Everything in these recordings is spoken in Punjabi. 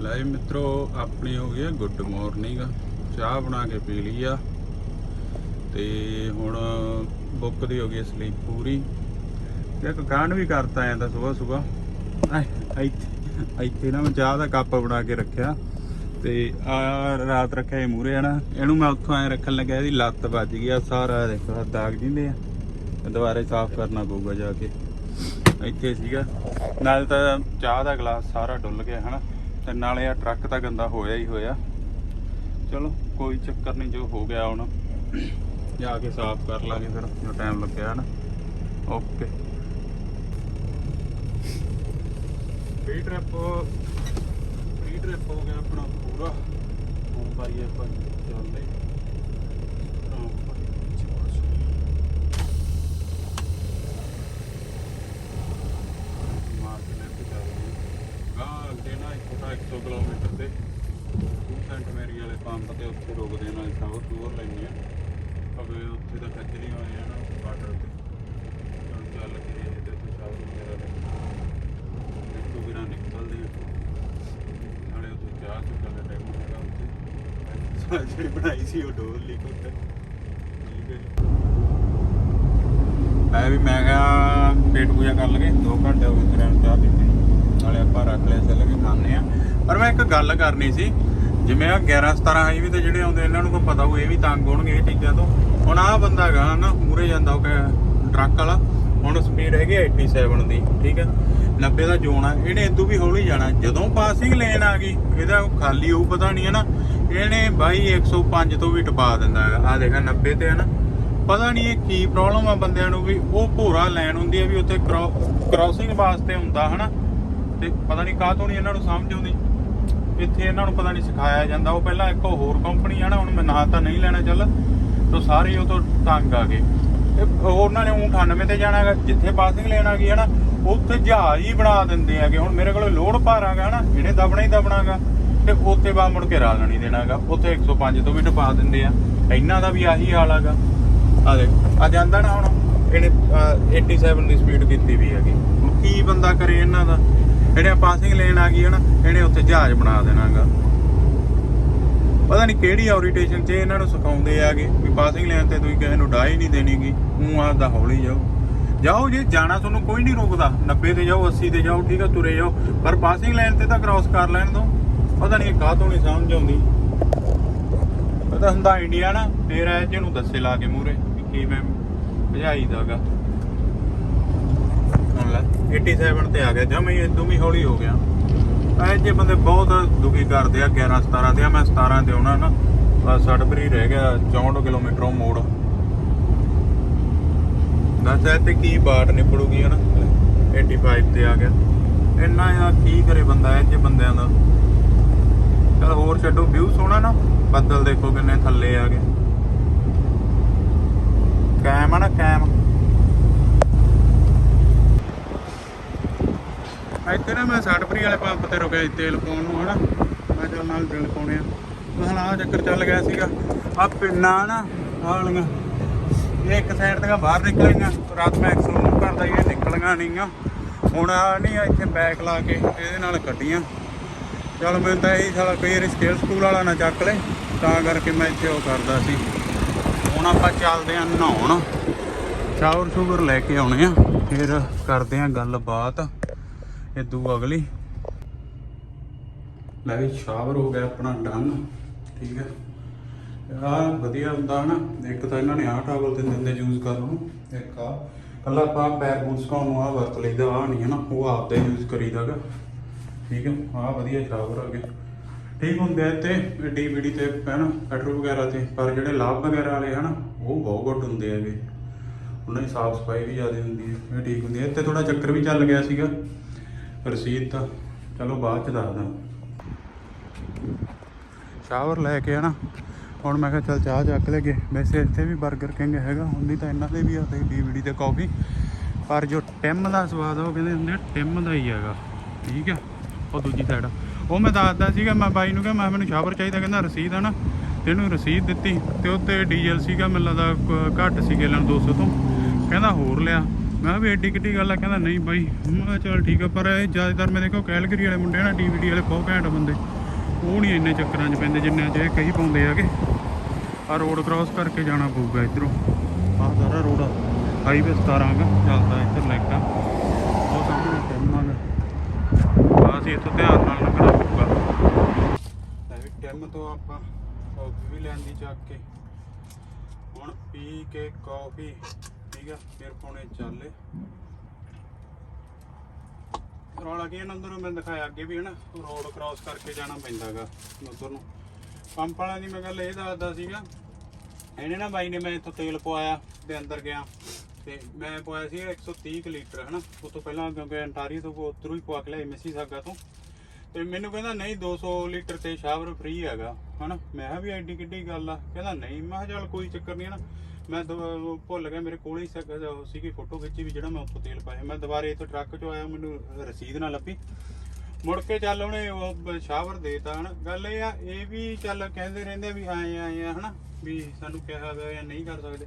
ਲੈ ਮਿੱਤਰੋ, ਆਪਣੀ ਹੋ ਗਈ ਗੁੱਡ ਮਾਰਨਿੰਗ ਚਾਹ ਬਣਾ ਕੇ ਪੀ ਲਈ ਆ। ਤੇ ਹੁਣ ਬੁੱਕ ਦੀ ਹੋ ਗਈ ਸਲੀਪ ਪੂਰੀ। ਇੱਕ ਕਾਂਡ ਵੀ ਕਰਤਾ ਆਇਆ ਤਾਂ ਸਵੇਰ। ਸਵੇਰ ਇੱਥੇ ਇੱਥੇ ਨਾ ਮੈਂ ਚਾਹ ਦਾ ਕੱਪ ਬਣਾ ਕੇ ਰੱਖਿਆ। ਤੇ ਆ ਰਾਤ ਰੱਖਿਆ ਇਹ ਮੂਰੇ ਆ ਨਾ ਇਹਨੂੰ ਮੈਂ ਉੱਥੋਂ ਐਂ ਰੱਖਣ ਲੱਗਿਆ ਇਹਦੀ ਲੱਤ ਵੱਜ ਗਈ ਆ। ਸਾਰਾ ਦੇਖੋ ਦਾਗ ਜਿੰਦੇ ਆ ਦੁਬਾਰੇ ਸਾਫ਼ ਕਰਨਾ ਪਊਗਾ ਜਾ ਕੇ। ਇੱਥੇ ਸੀਗਾ। ਨਾਲ ਤਾਂ ਚਾਹ ਦਾ ਗਲਾਸ ਸਾਰਾ ਡੁੱਲ ਗਿਆ ਹਨਾ। ਤੇ ਨਾਲੇ ਆ ਟਰੱਕ ਤਾਂ ਗੰਦਾ ਹੋਇਆ ਹੀ ਹੋਇਆ। ਚਲੋ, ਕੋਈ ਚੱਕਰ ਨਹੀਂ, ਜੋ ਹੋ ਗਿਆ ਹੁਣ। ਜਾ ਕੇ ਸਾਫ਼ ਕਰ ਲਾਂਗੇ ਫਿਰ, ਜੋ ਟਾਈਮ ਲੱਗਿਆ, ਹਨਾ? Okay free trip free trip ਹੋ ਗਿਆ ਆਪਣਾ ਪੂਰਾ। ਹੁਣ ਪਾਈਏ ਆਪਾਂ ਚੱਲਦੇ। ਦੋ ਕਿਲੋਮੀਟਰ ਤੇ। ਸੈਂਟ ਮੇਰੀ ਵਾਲੇ ਪੰਪ ਤੇ ਉੱਥੇ ਰੁਕਦੇ ਨਾਲ ਤਾਂ ਉਹ ਟੂਰ ਲੈਣੀ ਆ। ਅਵੇ ਉੱਥੇ ਤਾਂ ਖੱਜਰੀ ਹੋਏ ਆ ਨਾ ਬਾਰਡਰ ਤੇ। ਹੁਣ ਚੱਲ ਕੇ ਇਹ ਤੇ ਪਿਸ਼ਾਬ ਵਗੈਰਾ ਲੈ ਤੋਂ ਬਿਨਾ ਨਿਕਲਦੇ ਨਾਲੇ ਉੱਥੇ ਚਾਹ ਚੁੱਕਾ ਦਾ ਟਾਈਮ ਹੈਗਾ ਉੱਥੇ ਸਾਜੇ ਬਣਾਈ ਸੀ ਉਹ ਡੋਰ ਲਈ ਕੁੱਟ ਠੀਕ ਹੈ ਮੈਂ ਵੀ ਮੈਂ ਕਿਹਾ ਪੇਟ ਪੂਜਾ ਕਰ ਲਗੇ 2 ਘੰਟੇ ਹੋ ਗਏ ਤੇਰੇ ਚਾਹ ਦਿੱਤੀ ਨਾਲੇ ਆਪਾਂ ਰੱਖ ਲਿਆ, ਚੱਲ ਕੇ ਖਾਣੇ ਆ। ਪਰ ਮੈਂ ਇੱਕ ਗੱਲ ਕਰਨੀ ਸੀ, ਜਿਵੇਂ ਆ 11 17 ਹਾਈਵੇ ਤੇ ਜਿਹੜੇ ਆਉਂਦੇ, ਇਹਨਾਂ ਨੂੰ ਕੋਈ ਪਤਾ ਹੋਊ, ਇਹ ਵੀ ਤੰਗ ਹੋਣਗੇ ਇਹ ਚੀਜ਼ਾਂ ਤੋਂ। ਹੁਣ ਆਹ ਬੰਦਾ ਹੈਗਾ ਨਾ ਮੂਰੇ ਜਾਂਦਾ ਉਹ ਟਰੱਕ ਵਾਲਾ, ਹੁਣ ਸਪੀਡ ਹੈਗੀ 87 ਦੀ, ਠੀਕ ਹੈ 90 ਦਾ ਜ਼ੋਨ ਆ, ਇਹਨੇ ਇਦੋਂ ਵੀ ਹੌਲੀ ਜਾਣਾ। ਜਦੋਂ ਪਾਸਿੰਗ ਲੇਨ ਆ ਗਈ, ਇਹਦਾ ਖਾਲੀ ਹੋਊ, ਪਤਾ ਨਹੀਂ ਹੈ ਨਾ, ਇਹਨੇ ਬਾਈ 105 ਤੋਂ ਵੀ ਟਪਾ ਦਿੰਦਾ ਹੈਗਾ। ਆ ਦੇਖਾ 90 ਤੇ ਹੈ ਨਾ। ਪਤਾ ਨਹੀਂ ਇਹ ਕੀ ਪ੍ਰੋਬਲਮ ਆ ਬੰਦਿਆਂ ਨੂੰ ਵੀ, ਉਹ ਭੋਰਾ ਲੈਣ ਹੁੰਦੀ ਹੈ ਵੀ ਉੱਥੇ ਕ੍ਰਾਸਿੰਗ ਵਾਸਤੇ ਹੁੰਦਾ, ਹਨਾ? ਤੇ ਪਤਾ ਨਹੀਂ ਕਾਹ ਤੋਂ ਨਹੀਂ ਇਹਨਾਂ ਨੂੰ ਸਮਝ ਆਉਂਦੀ। ਇੱਥੇ ਇਹਨਾਂ ਨੂੰ ਪਤਾ ਨਹੀਂ ਸਿਖਾਇਆ ਜਾਂਦਾ। ਉਹ ਪਹਿਲਾਂ ਇੱਕ ਹੋਰ ਕੰਪਨੀ ਆ ਨਾ ਹੁਣ ਮੈਂ ਨਾਂ ਤਾਂ ਨਹੀਂ ਲੈਣਾ ਚੱਲ, ਤੋ ਸਾਰੇ ਉਹ ਤੋਂ ਤੰਗ ਆ ਗਏ। ਉਹਨਾਂ ਨੇ 98 ਤੇ ਜਾਣਾ ਜਿੱਥੇ ਪਾਸਿੰਗ ਲੈਣ ਗਈ ਹੈ ਉੱਥੇ ਜਹਾਜ਼ ਹੀ ਬਣਾ ਦਿੰਦੇ ਹੈਗੇ। ਹੁਣ ਮੇਰੇ ਕੋਲ ਲੋਡ ਭਾਰਾਗਾ ਹਨਾ ਇਹਨੇ ਦਬਣਾ ਹੀ ਦਬਣਾਗਾ, ਤੇ ਉੱਥੇ ਬਾਅਦ ਮੁੜ ਕੇ ਰਾਲ ਨਹੀਂ ਦੇਣਾਗਾ। ਉੱਥੇ 105 ਤੋਂ ਵੀ ਟਪਾ ਦਿੰਦੇ ਆ। ਇਹਨਾਂ ਦਾ ਵੀ ਆਹੀ ਹਾਲ ਹੈਗਾ। ਆ ਦੇਖ, ਆ ਜਾਂਦਾ ਨਾ ਹੁਣ, ਇਹਨੇ 87 ਦੀ ਸਪੀਡ ਕੀਤੀ ਵੀ ਹੈਗੀ। ਹੁਣ ਕੀ ਬੰਦਾ ਕਰੇ ਇਹਨਾਂ ਦਾ? ਇਹਨੇ ਪਾਸਿੰਗ ਲੈਣ ਆ ਗਈ ਹੈ ਨਾ, ਇਹਨੇ ਉੱਥੇ ਜਹਾਜ਼ ਬਣਾ ਦੇਣਾਗਾ। ਪਤਾ ਨਹੀਂ ਕਿਹੜੀ ਓਰੀਟੇਸ਼ਨ 'ਚ ਇਹਨਾਂ ਨੂੰ ਸਿਖਾਉਂਦੇ ਆਗੇ ਵੀ ਪਾਸਿੰਗ ਲੈਣ ਤੇ ਤੁਸੀਂ ਕਿਸੇ ਨੂੰ ਡਾਈ ਨਹੀਂ ਦੇਣੀਗੀ ਉਹ ਆਦਾ ਹੌਲੀ ਜਾਓ। ਜਾਓ ਜੇ ਜਾਣਾ ਤੁਹਾਨੂੰ ਕੋਈ ਨਹੀਂ ਰੋਕਦਾ 90 ਤੇ ਜਾਓ 80 ਤੇ ਜਾਓ, ਠੀਕ ਆ, ਤੁਰੇ ਜਾਓ, ਪਰ ਪਾਸਿੰਗ ਲੈਣ ਤੇ ਤਾਂ ਕ੍ਰਾਸ ਕਰ ਲੈਣ ਦੋ। ਪਤਾ ਨਹੀਂ ਕਾਹ ਤੋਂ ਨਹੀਂ ਸਮਝ ਆਉਂਦੀ। ਪਤਾ ਹੁੰਦਾ ਇੰਡੀਆ ਨਾ, ਫੇਰ ਐ ਜਿਹਨੂੰ ਦੱਸੇ ਲਾ ਕੇ ਮੂਰੇ ਕੀ ਮੈਂ ਭਜਾਈ ਦਾਗਾ। ਹੁਣ ਲੈ। 87 ਤੇ ਆ ਗਿਆ, ਜਮੇ ਇਦੋਂ ਵੀ ਹੌਲੀ ਹੋ ਗਿਆ। ਐ ਜੇ ਬੰਦੇ ਬਹੁਤ ਦੁਖੀ ਕਰਦੇ ਆ 11 17 ਤੇ ਆ, ਮੈਂ 17 ਤੇ ਆਉਣਾ ਨਾ ਬਸ ਸੜਬਰੀ ਰਹਿ ਗਿਆ 64 ਕਿਲੋਮੀਟਰ ਮੋੜ। ਦੱਸ ਐ ਤੇ ਕੀ ਬਾਟ ਨਿਕਲੂਗੀ ਹਨਾ? 85 ਤੇ ਆ ਗਿਆ। ਇੰਨਾ ਯਾਰ ਕੀ ਕਰੇ ਬੰਦਾ ਐ ਜੇ ਬੰਦਿਆਂ ਦਾ? ਚਲ ਹੋਰ ਛੱਡੋ ਵਿਊ ਸੋਹਣਾ ਨਾ, ਬੱਦਲ ਦੇਖੋ ਕਿੰਨੇ ਥੱਲੇ ਆ ਗਏ। ਕੈਮ ਆ ਨਾ, ਕੈਮ। ਇੱਥੇ ਨਾ ਮੈਂ ਸਾਡਪਰੀ ਵਾਲੇ ਪੰਪ ਤੇ ਰੁਕਿਆ ਸੀ ਤੇਲ ਪਾਉਣ ਨੂੰ ਹਨਾ? ਮੈਂ ਚੱਲ ਨਾਲ ਦਿਲ ਪਾਉਣੇ ਆ। ਮੈਂ ਆ ਚੱਕਰ ਚੱਲ ਗਿਆ ਸੀਗਾ। ਆ ਪਿੰਨਾ ਨਾ ਆਹ ਇਹ ਇੱਕ ਸਾਈਡ ਤੇ ਬਾਹਰ ਨਿਕਲੀਆਂ ਰਾਤ ਮੈਂ ਐਕਸਲੂਮ ਕਰਦਾ ਸੀ, ਇਹ ਨਿਕਲੀਆਂ ਨਹੀਂ ਆ ਹੁਣ ਆ ਨਹੀਂ ਇੱਥੇ ਬੈਕ ਲਾ ਕੇ ਇਹਦੇ ਨਾਲ ਕੱਢੀਆਂ। ਚਲ ਮੈਨੂੰ ਤਾਂ ਇਹ ਸਾਲਾ ਕਈ ਵਾਰੀ ਸਕੂਲ ਵਾਲਾ ਨਾ ਚੱਕ ਲੈ ਤਾਂ ਕਰਕੇ ਮੈਂ ਇੱਥੇ ਉਹ ਕਰਦਾ ਸੀ। ਹੁਣ ਆਪਾਂ ਚੱਲਦੇ ਆਂ ਨਹਾਉਣ। ਸ਼ਾਵਰ ਸ਼ੂਵਰ ਲੈ ਕੇ ਆਉਣੇ ਆ ਫਿਰ ਕਰਦੇ ਆਂ ਗੱਲਬਾਤ। ਇਦੋਂ ਅਗਲੀ। ਲੈ ਵੀ ਸ਼ਾਵਰ ਹੋ ਗਿਆ ਆਪਣਾ ਡਨ, ਠੀਕ ਹੈ। ਆ ਵਧੀਆ ਹੁੰਦਾ ਹਨਾ, ਇੱਕ ਤਾਂ ਇਹਨਾਂ ਨੇ ਆਹ ਟਾਵਲ ਤੇ ਦਿੰਦੇ ਯੂਜ਼ ਕਰਨ ਨੂੰ ਇੱਕ ਆ ਕੱਲਾ ਆਪਾਂ ਪੈਰ ਬੂਟ ਸੁਕਾਉਣ ਨੂੰ ਆ ਵਰਤ ਲਈਦਾ ਆ ਨਹੀਂ ਹਨਾ, ਉਹ ਆਪਦੇ ਯੂਜ਼ ਕਰੀਦਾਗਾ ਠੀਕ ਹੈ ਆ ਵਧੀਆ ਸ਼ਾਵਰ ਆ ਗਏ ਠੀਕ ਹੁੰਦੇ ਆ ਤੇ ਡੀਵੀਡੀ ਤੇ ਪੈਣ ਪੈਟਰੋਲ ਵਗੈਰਾ ਤੇ, ਪਰ ਜਿਹੜੇ ਲਾਭ ਵਗੈਰਾ ਵਾਲੇ ਹਨ, ਉਹ ਬਹੁਤ ਗੁੱਡ ਹੁੰਦੇ ਹੈਗੇ। ਉਹਨਾਂ ਦੀ ਸਾਫ਼ ਸਫ਼ਾਈ ਵੀ ਜ਼ਿਆਦਾ ਹੁੰਦੀ ਹੈ, ਇਹ ਠੀਕ ਹੁੰਦੀ ਹੈ। ਇੱਥੇ ਥੋੜਾ ਚੱਕਰ ਵੀ ਚੱਲ ਗਿਆ ਸੀਗਾ। ਰਸੀਦ ਤਾਂ ਚਲੋ ਬਾਅਦ ਚ ਦੱਸਦਾ। ਸ਼ਾਵਰ ਲੈ ਕੇ ਹਨਾ। ਹੁਣ ਮੈਂ ਕਿਹਾ ਚੱਲ ਚਾਹ ਚੱਕ ਲਈਏ। ਵੈਸੇ ਇੱਥੇ ਵੀ 버ਗਰ ਕਿੰਗ ਹੈਗਾ ਹੁੰਦੀ ਤਾਂ ਇਹਨਾਂ ਦੇ ਵੀ ਆ ਤੇ ਡੀਵੀਡੀ ਤੇ ਕਾਫੀ। ਪਰ ਜੋ ਟਿਮ ਦਾ ਸਵਾਦ ਆ, ਉਹ ਕਹਿੰਦੇ ਹੁੰਦੇ ਆ ਟਿਮ ਦਾ ਹੀ ਹੈਗਾ। ਠੀਕ ਆ? ਉਹ ਦੂਜੀ ਸਾਈਡ ਉਹ ਮੈਂ ਦੱਸਦਾ ਸੀਗਾ, ਮੈਂ ਬਾਈ ਨੂੰ ਕਿਹਾ, ਮੈਂ ਮੈਨੂੰ ਸ਼ਾਵਰ ਚਾਹੀਦਾ, ਕਹਿੰਦਾ ਰਸੀਦ ਆ ਨਾ। ਤੇ ਇਹਨੂੰ ਰਸੀਦ ਦਿੱਤੀ ਤੇ ਉੱਤੇ ਡੀਜ਼ਲ ਸੀਗਾ, ਮੈਨੂੰ ਲੱਗਦਾ, ਕ- ਘੱਟ ਸੀ ਗੇਲਣ 200 ਤੋਂ। ਕਹਿੰਦਾ ਹੋਰ ਲਿਆ। ਮੈਂ ਵੀ ਐਡੀ ਕਿੱਡੀ ਗੱਲ ਆ, ਕਹਿੰਦਾ ਨਹੀਂ ਬਾਈ। ਮੈਂ ਕਿਹਾ ਚੱਲ ਠੀਕ ਆ, ਪਰ ਇਹ ਜ਼ਿਆਦਾਤਰ ਮੈਂ ਦੇਖੋ ਕੈਲਗਰੀ ਵਾਲੇ ਮੁੰਡੇ ਆ ਨਾ ਡੀਵੀਡੀ ਵਾਲੇ ਬਹੁਤ ਘੈਂਟ ਬੰਦੇ। ਉਹ ਨਹੀਂ ਇੰਨੇ ਚੱਕਰਾਂ 'ਚ ਪੈਂਦੇ ਜਿੰਨੇ ਜੇ ਇਹ ਕਹੀ ਪਾਉਂਦੇ ਆਗੇ ਆ ਰੋਡ ਕ੍ਰਾਸ ਕਰਕੇ ਜਾਣਾ ਪਊਗਾ ਇਧਰੋਂ। ਆਹ ਸਾਰਾ ਰੋਡ ਆ। ਹਾਈਵੇ 17 ਗਾ ਚੱਲਦਾ ਇੱਧਰ ਲਾਈਟਾਂ। ਉਹ ਸਾਹਮਣੇ ਟੈਮਾਂ ਆ। ਅਸੀਂ ਇੱਥੋਂ ਧਿਆਨ ਨਾਲ ਲੰਘਣਾ ਪਊਗਾ। ਵੀ ਟੈਮ ਤੋਂ ਆਪਾਂ ਕੌਫੀ ਵੀ ਲੈਣ ਦੀ ਚੱਕ ਕੇ। ਹੁਣ ਪੀ ਕੇ ਕੌਫੀ ਠੀਕ ਆ, ਫਿਰ ਪਾਉਣੇ ਚਾਲੇ ਰੌਲਾ ਕੀ ਇਹਨਾਂ ਅੰਦਰੋਂ ਮੈਂ ਦਿਖਾਇਆ ਅੱਗੇ ਵੀ, ਹਨਾ? ਰੋਡ ਕ੍ਰਾਸ ਕਰਕੇ ਜਾਣਾ ਪੈਂਦਾਗਾ ਉਧਰ ਨੂੰ। ਪੰਪ ਵਾਲਿਆਂ ਦੀ ਮੈਂ ਗੱਲ ਇਹ ਦੱਸਦਾ ਸੀਗਾ, ਇਹਨੇ ਨਾ ਬਾਈ ਨੇ ਮੈਂ ਇੱਥੋਂ ਤੇਲ ਪਵਾਇਆ ਤੇ ਅੰਦਰ ਗਿਆ ਤੇ ਮੈਂ ਪਵਾਇਆ ਸੀ 130 ਕੁ ਲੀਟਰ, ਹਨਾ? ਉਸ ਤੋਂ ਪਹਿਲਾਂ ਕਿਉਂਕਿ ਅੰਟਾਰੀ ਤੋਂ ਉਧਰੋਂ ਹੀ ਪਵਾ ਕੇ ਲਿਆ ਮਿਸੀ ਸਾਗਾ ਤੋਂ। ਤੇ ਮੈਨੂੰ ਕਹਿੰਦਾ, ਨਹੀਂ 200 ਲੀਟਰ ਤੇ ਸ਼ਾਵਰ ਫ੍ਰੀ ਹੈਗਾ। ਹਨਾ? ਮੈਂ ਕਿਹਾ, ਵੀ ਐਡੀ ਕਿੱਡੀ ਗੱਲ ਆ? ਕਹਿੰਦਾ, ਨਹੀਂ। ਮੈਂ ਕਿਹਾ, ਚੱਲ ਕੋਈ ਚੱਕਰ ਨਹੀਂ ਹਨਾ? ਮੈਂ ਦੁ- ਭੁੱਲ ਗਿਆ, ਮੇਰੇ ਕੋਲ ਹੀ ਸੀਗਾ ਉਹ ਸੀਗੀ ਫੋਟੋ ਖਿੱਚੀ ਵੀ ਜਿਹੜਾ ਮੈਂ ਉੱਥੋਂ ਤੇਲ ਪਾਇਆ। ਮੈਂ ਦੁਬਾਰੇ ਇੱਥੋਂ ਟਰੱਕ 'ਚੋਂ ਆਇਆ, ਮੈਨੂੰ ਰਸੀਦ ਨਾ ਲੱਭੀ। ਮੁੜ ਕੇ ਚੱਲ ਉਹਨੇ ਉਹ ਸ਼ਾਵਰ ਦੇਤਾ। ਹਨਾ ਗੱਲ ਇਹ ਆ, ਇਹ ਵੀ ਚੱਲ ਕਹਿੰਦੇ ਰਹਿੰਦੇ ਆ ਵੀ ਆਏ ਆਏ ਆ ਹਨਾ? ਵੀ ਸਾਨੂੰ ਕਿਹਾ ਗਿਆ ਜਾਂ ਨਹੀਂ ਕਰ ਸਕਦੇ।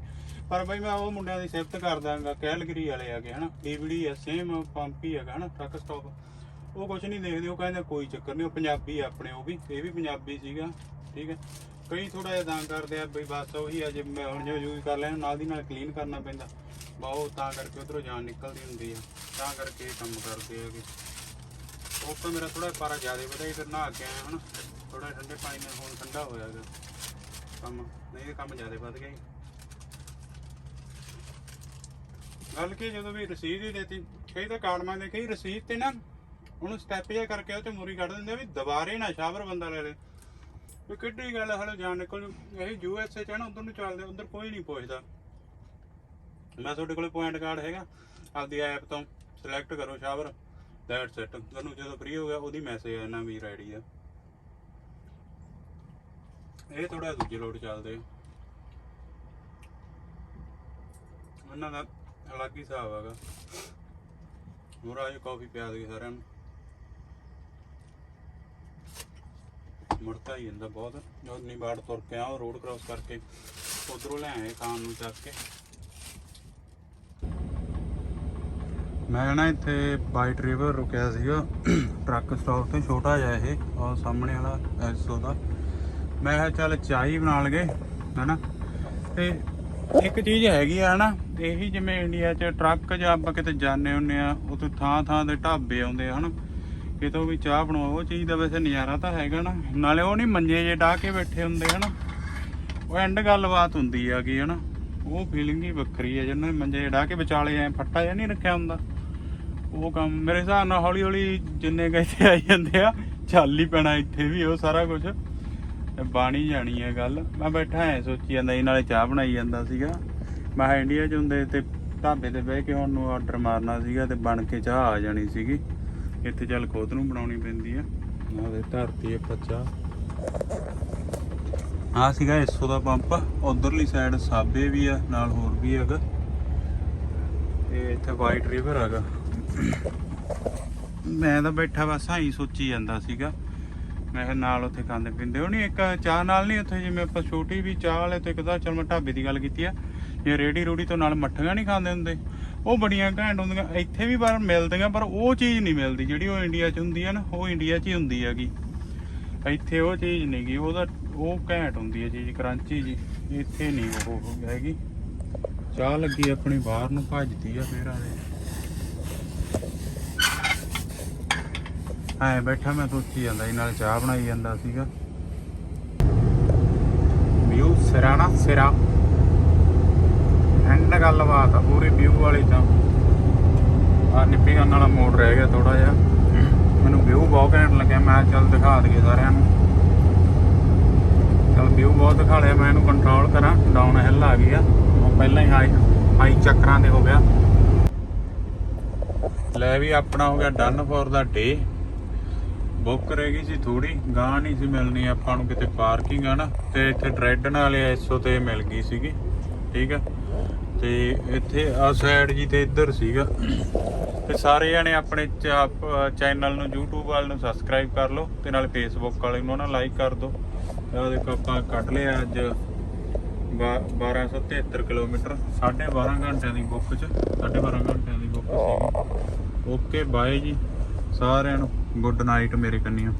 ਪਰ ਬਈ ਮੈਂ ਉਹ ਮੁੰਡਿਆਂ ਦੀ ਸਿਫਤ ਕਰ ਦਾਂਗਾ, ਕੈਲਗਰੀ ਵਾਲੇ ਆਗੇ ਹਨਾ? ਡੀਵੀਡੀ ਆ ਸੇਮ ਪੰਪ ਹੀ ਹੈਗਾ ਹਨਾ? ਟਰੱਕ ਸਟਾਪ ਉਹ ਕੁਝ ਨਹੀਂ ਦੇਖਦੇ, ਉਹ ਕਹਿੰਦੇ ਕੋਈ ਚੱਕਰ ਨਹੀਂ, ਉਹ ਪੰਜਾਬੀ ਆ ਆਪਣੇ, ਉਹ ਵੀ। ਇਹ ਵੀ ਪੰਜਾਬੀ ਸੀਗਾ, ਠੀਕ ਹੈ? ਕਈ ਥੋੜਾ ਜਿਹਾ ਦਾਨ ਕਰਦੇ ਆ ਬਈ ਬਸ ਉਹੀ ਆ, ਜੇ ਮੈਂ ਹੁਣ ਜੋ ਯੂਜ਼ ਕਰ ਲਿਆ ਨਾਲ ਦੀ ਨਾਲ ਕਲੀਨ ਕਰਨਾ ਪੈਂਦਾ। ਬਹੁਤ ਤਾਂ ਕਰਕੇ ਉਧਰੋਂ ਜਾਨ ਨਿਕਲਦੀ ਹੁੰਦੀ ਆ। ਤਾਂ ਕਰਕੇ ਇਹ ਕੰਮ ਕਰਦੇ ਆ ਹੈਗੇ ਉਹ ਤਾਂ ਮੇਰਾ ਥੋੜਾ ਪਾਰਾ ਜ਼ਿਆਦਾ ਵਧਿਆ ਫਿਰ ਨਹਾ ਕੇ ਆਇਆ ਹਨਾ। ਥੋੜਾ ਠੰਡੇ ਪਾਣੀ ਨਾਲ ਹੁਣ ਠੰਡਾ ਹੋਇਆ ਗਾ ਕੰਮ। ਨਹੀਂ, ਇਹ ਕੰਮ ਜ਼ਿਆਦਾ ਵੱਧ ਗਿਆ ਜੀ। ਗੱਲ ਕੀ ਜਦੋਂ ਵੀ ਰਸੀਦ ਹੀ ਦੇਤੀ, ਕਈ ਤਾਂ ਕਾਰਡ ਮੰਗਦੇ, ਕਈ ਰਸੀਦ ਤੇ ਨਾ, ਉਹਨੂੰ ਸਟੈਪ ਜਿਹਾ ਕਰਕੇ ਉਹ ਤੇ ਮੂਰੀ ਕੱਢ ਦਿੰਦੇ ਆ ਵੀ ਦੁਬਾਰੇ ਨਾ ਸ਼ਾਵਰ ਬੰਦਾ ਲੈ ਲੇ। ਵੀ ਕਿੱਡੀ ਗੱਲ ਹਲੇ ਜਾਣ ਨਿਕਲ ਜੂ। ਇਹ ਯੂ ਐਸ ਏ ਚ ਹੈ ਨਾ, ਉਧਰ ਨੂੰ ਚੱਲਦੇ, ਉਧਰ ਕੋਈ ਨਹੀਂ ਪੁੱਛਦਾ। ਮੈਂ ਤੁਹਾਡੇ ਕੋਲੇ ਪੁਆਇੰਟ ਕਾਰਡ ਹੈਗਾ, ਆਪਦੀ ਐਪ ਤੋਂ ਸਿਲੈਕਟ ਕਰੋ ਸ਼ਾਵਰ ਦੈਟਸ ਇਟ ਤੁਹਾਨੂੰ ਜਦੋਂ ਫ੍ਰੀ ਹੋ ਗਿਆ, ਉਹਦੀ ਮੈਸੇਜ ਆਣਾ ਵੀਰ ਆਈਡੀ ਆ। ਇਹ ਥੋੜਾ ਦੂਜੇ ਲੋਡ ਚੱਲਦੇ ਉਹਨਾਂ ਦਾ ਅਲੱਗ ਹੀ ਹਿਸਾਬ ਹੈਗਾ। ਹੋਰ ਆਜੋ ਕਾਫੀ ਪਿਆ ਦੇ ਸਾਰਿਆਂ ਨੂੰ। ਮੁੜਤਾ ਹੀ ਜਾਂਦਾ ਬਹੁਤ। ਜਦੋਂ ਨਿਬਾੜ ਤੁਰ ਕੇ ਆ ਰੋਡ ਕ੍ਰਾਸ ਕਰਕੇ ਉਧਰੋਂ ਲੈ ਆਏ ਖਾਣ ਨੂੰ ਚੱਕ ਕੇ। ਮੈਂ ਨਾ ਇੱਥੇ ਵਾਈਟ ਰਿਵਰ ਰੁਕਿਆ ਸੀਗਾ। ਟਰੱਕ ਸਟਾਪ ਤੇ ਛੋਟਾ ਜਿਹਾ ਇਹ, ਉਹ ਸਾਹਮਣੇ ਵਾਲਾ ਐਸੋ ਦਾ। ਮੈਂ ਕਿਹਾ ਚੱਲ ਚਾਹ ਹੀ ਬਣਾ ਲਗੇ ਹਨਾ? ਤੇ ਇੱਕ ਚੀਜ਼ ਹੈਗੀ ਆ, ਹਨਾ? ਇਹੀ ਜਿਵੇਂ ਇੰਡੀਆ 'ਚ ਟਰੱਕ ਜਾਂ ਆਪਾਂ ਕਿਤੇ ਜਾਂਦੇ ਹੁੰਨੇ ਆ, ਉੱਥੇ ਥਾਂ ਥਾਂ ਦੇ ਢਾਬੇ ਆਉਂਦੇ ਆ, ਹਨਾ? ਕਿਤੋਂ ਵੀ ਚਾਹ ਬਣਾਓ, ਉਹ ਚੀਜ਼ ਦਾ ਵੈਸੇ ਨਜ਼ਾਰਾ ਤਾਂ ਹੈਗਾ ਨਾ। ਨਾਲੇ ਉਹ ਨਹੀਂ ਮੰਜੇ ਜੇ ਢਾ ਕੇ ਬੈਠੇ ਹੁੰਦੇ, ਹਨਾ। ਉਹ ਐਂਡ ਗੱਲਬਾਤ ਹੁੰਦੀ ਆ ਕਿ ਹਨਾ। ਉਹ ਫੀਲਿੰਗ ਹੀ ਵੱਖਰੀ ਹੈ, ਜਿਹਨਾਂ ਨੇ ਮੰਜੇ ਜੇ ਢਾ ਕੇ ਵਿਚਾਲੇ ਐ ਫੱਟਾ ਜਿਹਾ ਨਹੀਂ ਰੱਖਿਆ ਹੁੰਦਾ। ਉਹ ਕੰਮ, ਮੇਰੇ ਹਿਸਾਬ ਨਾਲ ਹੌਲੀ ਹੌਲੀ ਜਿੰਨੇ ਕੁ ਆਈ ਜਾਂਦੇ ਆ, ਚੱਲ ਹੀ ਪੈਣਾ ਇੱਥੇ ਵੀ, ਉਹ ਸਾਰਾ ਕੁਝ ਬਾਣੀ ਜਾਣੀ ਹੈ ਗੱਲ। ਮੈਂ ਬੈਠਾ ਐ ਸੋਚੀ ਜਾਂਦਾ ਇਹ ਨਾਲੇ ਚਾਹ ਬਣਾਈ ਜਾਂਦਾ ਸੀਗਾ। ਮੈਂ ਕਿਹਾ ਇੰਡੀਆ 'ਚ ਹੁੰਦੇ ਤੇ ਢਾਬੇ ਤੇ ਬਹਿ ਕੇ ਹੁਣ ਨੂੰ ਆਰਡਰ ਮਾਰਨਾ ਸੀਗਾ ਤੇ ਬਣ ਕੇ ਚਾਹ ਆ ਜਾਣੀ ਸੀਗੀ। ਇੱਥੇ ਚੱਲ ਖੁਦ ਨੂੰ ਬਣਾਉਣੀ ਪੈਂਦੀ ਆ। ਨਾਲੇ ਧਰਤੀ ਇੱਕ ਚਾਹ ਆ ਸੀਗਾ ਇਸੋ ਦਾ ਪੰਪ ਉਧਰਲੀ ਸਾਈਡ ਸਾਬੇ ਵੀ ਆ ਨਾਲ ਹੋਰ ਵੀ ਹੈਗਾ। ਤੇ ਇੱਥੇ ਵਾਈਟ ਰਿਵਰ ਹੈਗਾ। ਮੈਂ ਤਾਂ ਬੈਠਾ ਬਸ ਹਾਈ ਸੋਚੀ ਜਾਂਦਾ ਸੀਗਾ। ਮੈਂ ਕਿਹਾ ਨਾਲ ਉੱਥੇ ਖਾਂਦੇ ਪੀਂਦੇ ਉਹ ਨਹੀਂ ਇੱਕ ਚਾਹ ਨਾਲ ਨਹੀਂ ਉੱਥੇ ਜਿਵੇਂ ਆਪਾਂ ਛੋਟੀ ਵੀ ਚਾਹ ਵਾਲੇ ਤੋਂ ਇੱਕ ਤਾਂ ਚਲ ਮੈਂ ਢਾਬੇ ਦੀ ਗੱਲ ਕੀਤੀ ਆ। ਜੇ ਰੇੜੀ ਰੂੜੀ ਤੋਂ ਨਾਲ ਮੱਠੀਆਂ ਨਹੀਂ ਖਾਂਦੇ ਹੁੰਦੇ। ਉਹ ਬੜੀਆਂ ਘੈਂਟ ਹੁੰਦੀਆਂ, ਇੱਥੇ ਵੀ ਪਰ ਮਿਲਦੀਆਂ, ਪਰ ਉਹ ਚੀਜ਼ ਨਹੀਂ ਮਿਲਦੀ ਜਿਹੜੀ ਉਹ ਇੰਡੀਆ 'ਚ ਹੁੰਦੀ ਹੈ ਨਾ, ਉਹ ਇੰਡੀਆ 'ਚ ਹੀ ਹੁੰਦੀ ਹੈਗੀ। ਇੱਥੇ ਉਹ ਚੀਜ਼ ਨਹੀਂ ਗੀ, ਉਹਦਾ, ਉਹ ਘੈਂਟ ਹੁੰਦੀ ਹੈ ਚੀਜ਼, ਕਰੰਚੀ ਜੀ, ਇੱਥੇ ਨਹੀਂ ਉਹ ਹੈਗੀ। ਚਾਹ ਲੱਗੀ ਆਪਣੀ ਬਾਹਰ ਨੂੰ, ਭੱਜਦੀ ਆ ਫੇਰ ਆਦੇ ਐ ਬੈਠਾ ਮੈਂ, ਸੋਚੀ ਜਾਂਦਾ ਸੀ, ਨਾਲ ਚਾਹ ਬਣਾਈ ਜਾਂਦਾ ਸੀਗਾ। ਵਿਊ ਸਿਰਾ ਨਾ ਸਿਰਾ। ਗੱਲਬਾਤ ਆ, ਪੂਰੀ ਵਿਊ ਵਾਲੀ ਤਾਂ। ਆ ਨਿੱਪੀ ਗੰਨ ਮੋੜ ਰਹਿ ਗਿਆ ਥੋੜਾ ਜਿਹਾ। ਮੈਨੂੰ ਵਿਊ ਬਹੁਤ ਘੈਂਟ ਲੱਗਿਆ, ਮੈਂ ਚੱਲ ਦਿਖਾ ਦਈਏ ਸਾਰਿਆਂ ਨੂੰ। ਚੱਲ ਵਿਊ ਬਹੁਤ ਦਿਖਾ ਲਿਆ, ਮੈਂ ਇਹਨੂੰ ਕੰਟਰੋਲ ਕਰਾਂ ਡਾਊਨ ਹਿੱਲ ਆ ਗਈ ਆ। ਪਹਿਲਾਂ ਹੀ ਹਾਈ ਹਾਈ ਚੱਕਰਾਂ ਦੇ ਹੋ ਗਿਆ। ਲੈ ਵੀ ਆਪਣਾ ਹੋ ਗਿਆ done for the day book ਰਹਿ ਗਈ ਸੀ ਥੋੜੀ ਗਾਂ ਨਹੀਂ ਸੀ ਮਿਲਣੀ, ਆਪਾਂ ਨੂੰ ਕਿਤੇ ਪਾਰਕਿੰਗ ਆ ਨਾ, ਤੇ ਇੱਥੇ ਡਰੈਡਨ ਵਾਲੇ ਐਸੋ ਤੇ ਮਿਲ ਗਈ ਸੀਗੀ, ਠੀਕ ਆ। ਤੇ ਇੱਥੇ ਆ ਸਾਈਡ ਜੀ ਤੇ ਇੱਧਰ ਸੀਗਾ। ਤੇ ਸਾਰੇ ਜਣੇ ਆਪਣੇ ਚੈਨਲ ਨੂੰ, YouTube ਵਾਲ ਨੂੰ ਸਬਸਕ੍ਰਾਈਬ ਕਰ ਲਓ ਤੇ ਨਾਲ Facebook ਵਾਲੇ ਨੂੰ ਨਾ ਲਾਈਕ ਕਰ ਦਿਓ। ਇਹ ਦੇਖੋ ਆਪਾਂ ਕੱਢ ਲਿਆ ਅੱਜ 1273 ਕਿਲੋਮੀਟਰ 12.5 ਘੰਟਿਆਂ ਦੀ ਬੁੱਕ ਚ 12.5 ਘੰਟਿਆਂ ਦੀ ਬੁੱਕ ਸੀ ਓਕੇ ਬਾਏ ਜੀ। ਸਾਰਿਆਂ ਨੂੰ ਗੁੱਡ ਨਾਈਟ ਮੇਰੇ ਕੰਨਿਓ।